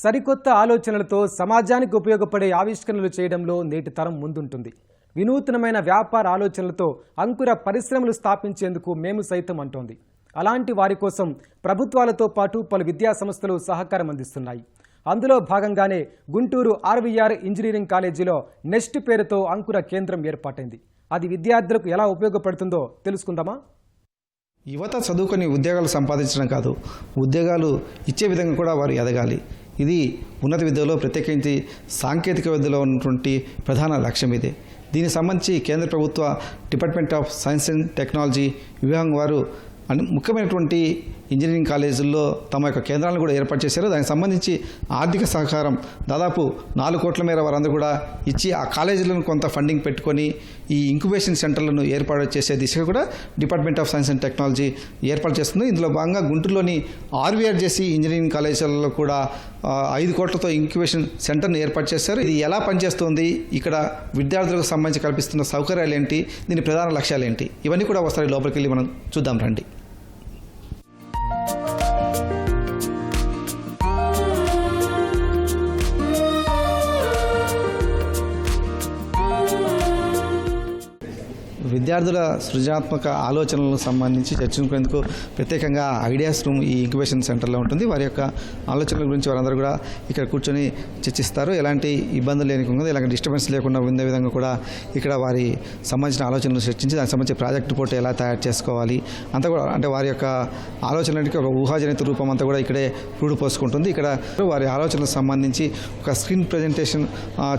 సరికొత్త ఆలోచనలతో సమాజానికి ఉపయోగపడే ఆవిష్కరణలు చేయడంలో నేటి తరం ముందుంటుంది. వినూత్నమైన వ్యాపార ఆలోచనలతో అంకుర పరిశ్రమలు స్థాపించేందుకు మేము సైతం అంటోంది. అలాంటి వారి కోసం ప్రభుత్వాలతో పాటు పలు విద్యా సంస్థలు సహకారం అందిస్తున్నాయి. అందులో భాగంగానే గుంటూరు ఆర్వీఆర్ ఇంజనీరింగ్ కాలేజీలో నెక్స్ట్ పేరుతో అంకుర కేంద్రం ఏర్పాటైంది. అది విద్యార్థులకు ఎలా ఉపయోగపడుతుందో తెలుసుకుందామా? యువత చదువుకొని ఉద్యోగాలు సంపాదించడం కాదు. ఉద్యోగాలు ఇచ్చే విధంగా కూడా వారు ఎదగాలి. ఇది ఉన్నత విద్యలో ప్రత్యేకించి సాంకేతిక విద్యలో ఉన్నటువంటి ప్రధాన లక్ష్యం ఇది. దీనికి సంబంధించి కేంద్ర ప్రభుత్వ department of science and technology విభాగం వారు ముఖ్యమైనటువంటి ఇంజనీరింగ్ కాలేజీల్లో తమ యొక్క కేంద్రాలను కూడా ఏర్పాటు చేశారు. దానికి సంబంధించి ఆర్థిక సహకారం దాదాపు నాలుగు కోట్ల మేర వారందరూ కూడా ఇచ్చి ఆ కాలేజీలను కొంత ఫండింగ్ పెట్టుకొని ఈ ఇంక్యుబేషన్ సెంటర్లను ఏర్పాటు చేసే దిశగా కూడా department of science and technology ఏర్పాటు చేస్తుంది. ఇందులో భాగంగా గుంటూరులోని ఆర్వీఆర్జేసి ఇంజనీరింగ్ కాలేజీలలో కూడా ఐదు కోట్లతో ఇంక్యుబేషన్ సెంటర్ను ఏర్పాటు చేశారు. ఇది ఎలా పనిచేస్తుంది? ఇక్కడ విద్యార్థులకు సంబంధించి కల్పిస్తున్న సౌకర్యాలు ఏంటి? దీని ప్రధాన లక్ష్యాలు ఏంటి? ఇవన్నీ కూడా ఒకసారి లోపలికి వెళ్ళి మనం చూద్దాం రండి. విద్యార్థుల సృజనాత్మక ఆలోచనలకు సంబంధించి చర్చించుకునేందుకు ప్రత్యేకంగా ఐడియాస్ రూమ్ ఈ ఇంక్యుబేషన్ సెంటర్లో ఉంటుంది. వారి యొక్క ఆలోచనల గురించి వారందరూ కూడా ఇక్కడ కూర్చొని చర్చిస్తారు. ఎలాంటి ఇబ్బందులు లేకుండా ఎలాంటి డిస్టర్బెన్స్ లేకుండా ఉండే విధంగా కూడా ఇక్కడ వారి సంబంధించిన ఆలోచనలు చర్చించి దానికి సంబంధించి ప్రాజెక్ట్ రిపోర్ట్ ఎలా తయారు చేసుకోవాలి అంతా కూడా అంటే వారి యొక్క ఆలోచనలకి ఒక ఊహాజనిత రూపం అంతా కూడా ఇక్కడే రూడు పోసుకుంటుంది. ఇక్కడ వారి ఆలోచనలకు సంబంధించి ఒక స్క్రీన్ ప్రజెంటేషన్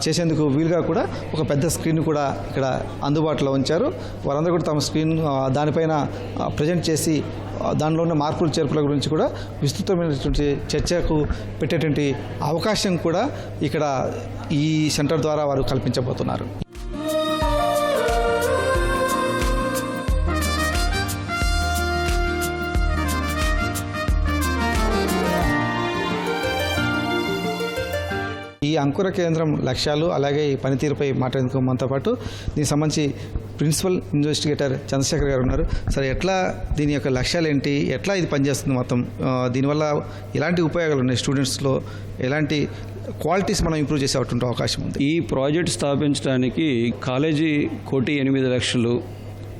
చేసేందుకు వీలుగా కూడా ఒక పెద్ద స్క్రీన్ కూడా ఇక్కడ అందుబాటులో ఉంచారు. వారందరూ కూడా తమ స్క్రీన్ దానిపైన ప్రజెంట్ చేసి దానిలో ఉన్న మార్పులు చేర్పుల గురించి కూడా విస్తృతమైనటువంటి చర్చకు పెట్టేటువంటి అవకాశం కూడా ఇక్కడ ఈ సెంటర్ ద్వారా వారు కల్పించబోతున్నారు. ఈ అంకుర కేంద్రం లక్ష్యాలు అలాగే ఈ పనితీరుపై మాట్లాడేందుకు మనతో పాటు దీనికి సంబంధించి ప్రిన్సిపల్ ఇన్వెస్టిగేటర్ చంద్రశేఖర్ గారు ఉన్నారు. సరే ఎట్లా దీని యొక్క లక్ష్యాలు ఏంటి ఎట్లా ఇది పనిచేస్తుంది మొత్తం? దీనివల్ల ఎలాంటి ఉపయోగాలు ఉన్నాయి స్టూడెంట్స్లో? ఎలాంటి క్వాలిటీస్ మనం ఇంప్రూవ్ చేసేటువంటి అవకాశం ఉంది? ఈ ప్రాజెక్ట్ స్థాపించడానికి కాలేజీ కోటి ఎనిమిది లక్షలు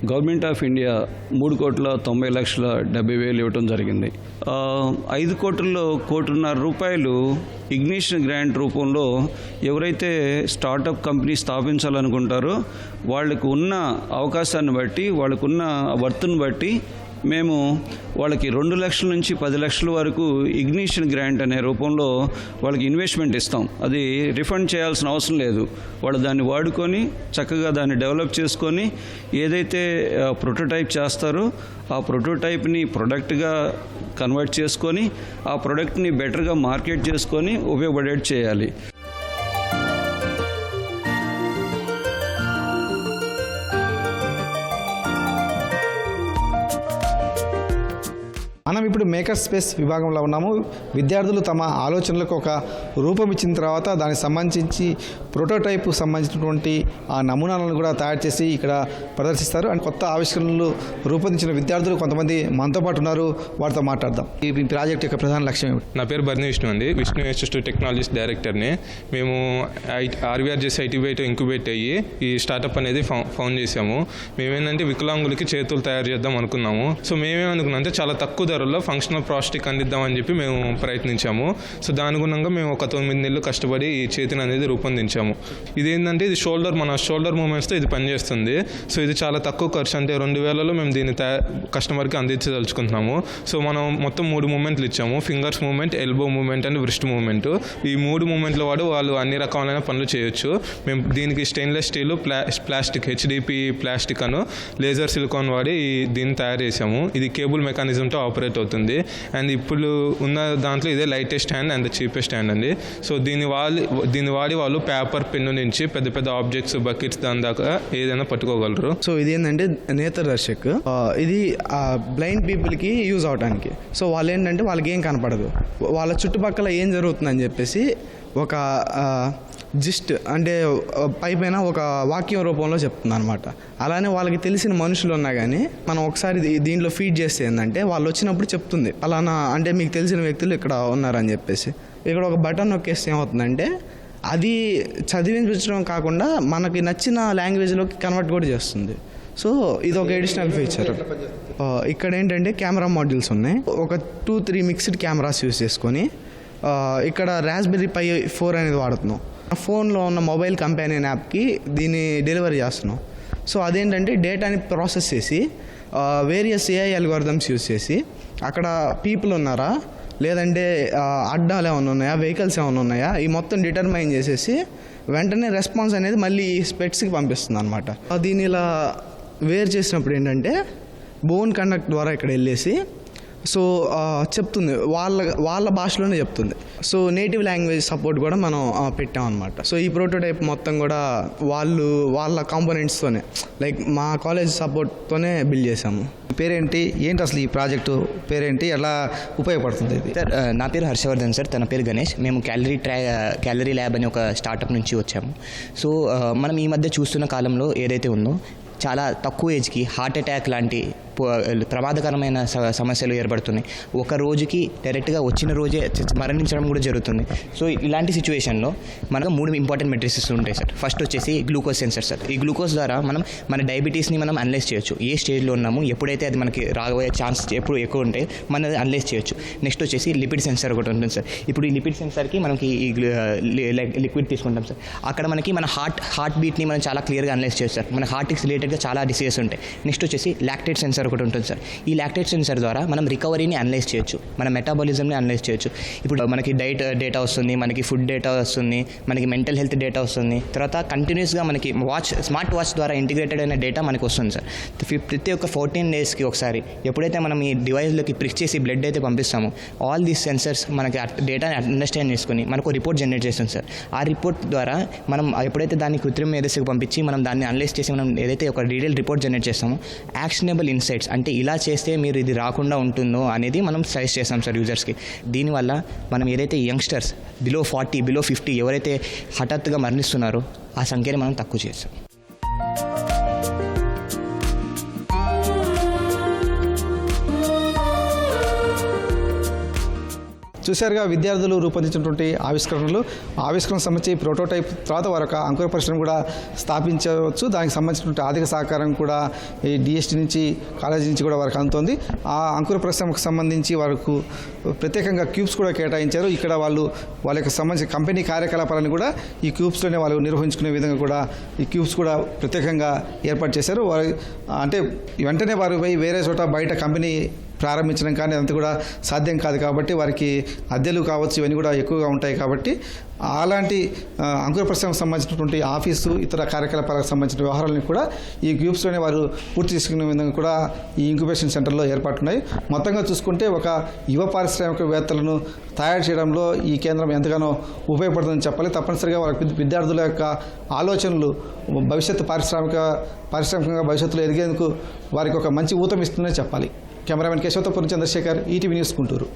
గవర్నమెంట్ ఆఫ్ ఇండియా మూడు కోట్ల తొంభై లక్షల డెబ్బై వేలు ఇవ్వటం జరిగింది. ఐదు కోట్లలో కోటిన్నర రూపాయలు ఇగ్నిషన్ గ్రాంట్ రూపంలో ఎవరైతే స్టార్టప్ కంపెనీ స్థాపించాలనుకుంటారో వాళ్ళకు ఉన్న అవకాశాన్ని బట్టి వాళ్ళకున్న వర్త్ను బట్టి మేము వాళ్ళకి రెండు లక్షల నుంచి పది లక్షల వరకు ఇగ్నిషన్ గ్రాంట్ అనే రూపంలో వాళ్ళకి ఇన్వెస్ట్మెంట్ ఇస్తాం. అది రిఫండ్ చేయాల్సిన అవసరం లేదు. వాళ్ళు దాన్ని వాడుకొని చక్కగా దాన్ని డెవలప్ చేసుకొని ఏదైతే ప్రోటోటైప్ చేస్తారో ఆ ప్రోటోటైప్ని ప్రొడక్ట్గా కన్వర్ట్ చేసుకొని ఆ ప్రొడక్ట్ని బెటర్గా మార్కెట్ చేసుకొని ఉపయోగపడేట్ చేయాలి. మనం ఇప్పుడు మేకర్ స్పేస్ విభాగంలో ఉన్నాము. విద్యార్థులు తమ ఆలోచనలకు ఒక రూపం ఇచ్చిన తర్వాత దానికి సంబంధించి ప్రోటోటైప్ సంబంధించినటువంటి ఆ నమూనాలను కూడా తయారు చేసి ఇక్కడ ప్రదర్శిస్తారు. అండ్ కొత్త ఆవిష్కరణలు రూపొందించిన విద్యార్థులు కొంతమంది మనతో పాటు ఉన్నారు. వారితో మాట్లాడదాం. ఈ ప్రాజెక్ట్ యొక్క ప్రధాన లక్ష్యం ఏమిటి? నా పేరు బర్ని విష్ణు అండి. విష్ణు ఇన్స్టిట్యూట్ టెక్నాలజీస్ డైరెక్టర్ని మేము ఆర్వీఆర్జెస్ చేసి ఐటీబైట్ ఇంక్యుబేట్ అయ్యి ఈ స్టార్టప్ అనేది ఫౌ ఫౌండ్ చేసాము మేమేంటంటే వికలాంగులకి చేతులు తయారు చేద్దాం అనుకున్నాము. సో మేమేమనుకున్నాం అంటే చాలా తక్కువ ధరలో ఫంక్షనల్ ప్రాస్టిక్ అందిద్దామని చెప్పి మేము ప్రయత్నించాము. సో దాని గుణంగా మేము ఒక తొమ్మిది నెలలు కష్టపడి ఈ చేతిని అనేది రూపొందించాము. ఇదేంటంటే ఇది షోల్డర్ మన షోల్డర్ మూమెంట్స్తో ఇది పనిచేస్తుంది. సో ఇది చాలా తక్కువ ఖర్చు. అంటే రెండు వేలలో మేము దీన్ని కస్టమర్కి అందించదలుచుకుంటున్నాము. సో మనం మొత్తం మూడు మూమెంట్లు ఇచ్చాము. Fingers movement elbow movement and wrist movement ఈ మూడు మూమెంట్ల వాడు వాళ్ళు అన్ని రకాలైన పనులు చేయొచ్చు. మేము దీనికి స్టెయిన్లెస్ స్టీల్ ప్లా ప్లాస్టిక్ హెచ్డిపి ప్లాస్టిక్ అను లేజర్ సిలికాన్ వాడి దీన్ని తయారు చేసాము ఇది కేబుల్ మెకానిజంతో ఆపరేట్ అవుతుంది. అండ్ ఇప్పుడు ఉన్న దాంట్లో ఇదే lightest hand and cheapest hand అండి. సో దీని వాళ్ళు దీని వాడి వాళ్ళు పేపర్ పెన్ను నుంచి పెద్ద పెద్ద ఆబ్జెక్ట్స్ బకెట్స్ దాని దాకా ఏదైనా పట్టుకోగలరు. సో ఇది ఏంటంటే నేత దర్శక్ ఇది బ్లైండ్ పీపుల్కి యూజ్ అవడానికి సో వాళ్ళు ఏంటంటే వాళ్ళకి ఏం కనపడదు. వాళ్ళ చుట్టుపక్కల ఏం జరుగుతుందని చెప్పేసి ఒక జిస్ట్ అంటే పైపైన ఒక వాక్యం రూపంలో చెప్తుంది అనమాట అలానే వాళ్ళకి తెలిసిన మనుషులు ఉన్నా కానీ మనం ఒకసారి దీంట్లో ఫీడ్ చేస్తే ఏంటంటే వాళ్ళు వచ్చినప్పుడు చెప్తుంది. అలానా అంటే మీకు తెలిసిన వ్యక్తులు ఇక్కడ ఉన్నారని చెప్పేసి. ఇక్కడ ఒక బటన్ నొక్కేస్తే ఏమవుతుందంటే అది చదివించడం కాకుండా మనకి నచ్చిన లాంగ్వేజ్లోకి కన్వర్ట్ కూడా చేస్తుంది. సో ఇది ఒక ఎడిషనల్ ఫీచర్ ఇక్కడ ఏంటంటే కెమెరా మాడ్యూల్స్ ఉన్నాయి. ఒక two three mixed cameras use చేసుకొని ఇక్కడ రాస్బెర్రీ పై ఫోర్ అనేది వాడుతున్నాం. ఫోన్లో ఉన్న మొబైల్ కంపానియన్ యాప్కి దీన్ని డెలివరీ చేస్తున్నాం. సో అదేంటంటే డేటాని ప్రాసెస్ చేసి వేరియస్ ఏఐ అల్గోరిథమ్స్ యూస్ చేసి అక్కడ పీపుల్ ఉన్నారా? లేదంటే అడ్డాలు ఏమైనా ఉన్నాయా? వెహికల్స్ ఏమైనా ఉన్నాయా? ఈ మొత్తం డిటర్మైన్ చేసేసి వెంటనే రెస్పాన్స్ అనేది మళ్ళీ స్పెట్స్కి పంపిస్తుంది అనమాట దీని ఇలా వేర్ చేసినప్పుడు ఏంటంటే బోన్ కండక్ట్ ద్వారా ఇక్కడ వెళ్ళేసి సో చెప్తుంది. వాళ్ళ వాళ్ళ భాషలోనే చెప్తుంది. సో నేటివ్ లాంగ్వేజ్ సపోర్ట్ కూడా మనం పెట్టాం అనమాట సో ఈ ప్రోటోటైప్ మొత్తం కూడా వాళ్ళు వాళ్ళ కాంపోనెంట్స్తోనే లైక్ మా కాలేజ్ సపోర్ట్తోనే బిల్డ్ చేసాము పేరేంటి? ఏంటి అసలు ఈ ప్రాజెక్టు పేరేంటి? ఎలా ఉపయోగపడుతుంది ఇది? సార్ నా పేరు హర్షవర్ధన్ సార్. తన పేరు గణేష్. మేము క్యాలరీ ట్రా క్యాలరీ ల్యాబ్ అనే ఒక స్టార్టప్ నుంచి వచ్చాము. సో మనం ఈ మధ్య చూస్తున్న కాలంలో ఏదైతే ఉందో చాలా తక్కువ ఏజ్కి హార్ట్ అటాక్ లాంటి ప్రమాదకరమైన స- సమస్యలు ఏర్పడుతున్నాయి. ఒక రోజుకి డైరెక్ట్గా వచ్చిన రోజే మరణించడం కూడా జరుగుతుంది. సో ఇలాంటి సిచ్యువేషన్లో మనకు మూడు ఇంపార్టెంట్ మెట్రిసెస్ ఉంటాయి సార్. ఫస్ట్ వచ్చేసి గ్లూకోజ్ సెన్సర్ సార్. ఈ గ్లూకోజ్ ద్వారా మనం మన డయాబెటీస్ని మనం అనలైజ్ చేయొచ్చు. ఏ స్టేజ్లో ఉన్నాము ఎప్పుడైతే అది మనకి రాబోయే ఛాన్స్ ఎప్పుడు ఎక్కువ ఉంటే మనం అది అనలైజ్ చేయొచ్చు. నెక్స్ట్ వచ్చేసి లిపిడ్ సెన్సర్ ఒకటి ఉంటుంది సార్. ఇప్పుడు ఈ లిపిడ్ సెన్సర్కి మనకి ఈ లిక్విడ్ తీసుకుంటాం సార్. అక్కడ మనకి మన హార్ట్ హార్ట్ బీట్ని మనం చాలా క్లియర్గా అనలైజ్ చేయొచ్చు సార్. మన హార్ట్కి రిలేటెడ్గా చాలా డిసీజెస్ ఉంటాయి. నెక్స్ట్ వచ్చేసి లాక్టేట్ సెన్సర్ ఒకటి ఉంటుంది సార్. ఈ లాక్టేట్ సెన్సర్ ద్వారా మనం రికవరీని అనలైజ్ చేయొచ్చు. మన మెటాబాలిజంని అనలైజ్ చేయొచ్చు. ఇప్పుడు మనకి డైట్ uh, డేటా వస్తుంది మనకి ఫుడ్ డేటా వస్తుంది మనకి మెంటల్ హెల్త్ డేటా వస్తుంది. తర్వాత కంటిన్యూస్గా మనకి వాచ్ స్మార్ట్ వాచ్ ద్వారా ఇంటిగ్రేటెడ్ అయిన డేటా మనకి వస్తుంది సార్. ప్రతి ఒక్క ఫోర్టీన్ డేస్కి ఒకసారి ఎప్పుడైతే మనం ఈ డివైస్లోకి ప్రిక్ చేసి బ్లడ్ అయితే పంపిస్తామో ఆల్ దీస్ సెన్సర్స్ మనకి డేటాని అండర్స్టాండ్ చేసుకుని మనకు రిపోర్ట్ జనరేట్ చేస్తుంది సార్. ఆ రిపోర్ట్ ద్వారా మనం ఎప్పుడైతే దాన్ని కృత్రిమ మేధస్సుకు పంపించి మనం దాన్ని అనలైజ్ చేసి మనం ఏదైతే ఒక డీటెయిల్ రిపోర్ట్ జనరేట్ చేస్తామో యాక్షనబుల్ వెబ్సైట్స్ అంటే ఇలా చేస్తే మీరు ఇది రాకుండా ఉంటుందో అనేది మనం సజెస్ట్ చేస్తాం సార్ యూజర్స్కి దీనివల్ల మనం ఏదైతే youngsters below forty below fifty ఎవరైతే హఠాత్తుగా మరణిస్తున్నారో ఆ సంఖ్యని మనం తక్కువ చేస్తాం చూశారుగా విద్యార్థులు రూపొందించినటువంటి ఆవిష్కరణలు. ఆవిష్కరణ సంబంధించి ప్రోటోటైప్ తర్వాత వారు ఒక అంకుర పరిశ్రమ కూడా స్థాపించవచ్చు. దానికి సంబంధించినటువంటి ఆర్థిక సహకారం కూడా ఈ డిఎస్టీ నుంచి కాలేజీ నుంచి కూడా వారికి అందుతోంది. ఆ అంకుర పరిశ్రమకు సంబంధించి వారికి ప్రత్యేకంగా క్యూబ్స్ కూడా కేటాయించారు. ఇక్కడ వాళ్ళు వాళ్ళ యొక్క సంబంధించిన కంపెనీ కార్యకలాపాలను కూడా ఈ క్యూబ్స్లోనే వాళ్ళు నిర్వహించుకునే విధంగా కూడా ఈ క్యూబ్స్ కూడా ప్రత్యేకంగా ఏర్పాటు చేశారు. వారి అంటే వెంటనే వారు పోయి వేరే చోట బయట కంపెనీ ప్రారంభించడం కానీ అంత కూడా సాధ్యం కాదు కాబట్టి వారికి అద్దెలు కావచ్చు ఇవన్నీ కూడా ఎక్కువగా ఉంటాయి కాబట్టి అలాంటి అంకుర పరిశ్రమకు సంబంధించినటువంటి ఆఫీసు ఇతర కార్యకలాపాలకు సంబంధించిన వ్యవహారాలను కూడా ఈ గ్రూప్స్లోనే వారు పూర్తి చేసుకునే విధంగా కూడా ఈ ఇంక్యుబేషన్ సెంటర్లో ఏర్పాటున్నాయి. మొత్తంగా చూసుకుంటే ఒక యువ పారిశ్రామికవేత్తలను తయారు చేయడంలో ఈ కేంద్రం ఎంతగానో ఉపయోగపడుతుందని చెప్పాలి. తప్పనిసరిగా వాళ్ళ విద్యార్థుల యొక్క ఆలోచనలు భవిష్యత్తు పారిశ్రామిక పారిశ్రామికంగా భవిష్యత్తులో ఎదిగేందుకు వారికి ఒక మంచి ఊతం ఇస్తుందని చెప్పాలి. కెమెరామెన్ కేశవతో చంద్రశేఖర్ ఈటీవీ న్యూస్ గుంటూరు.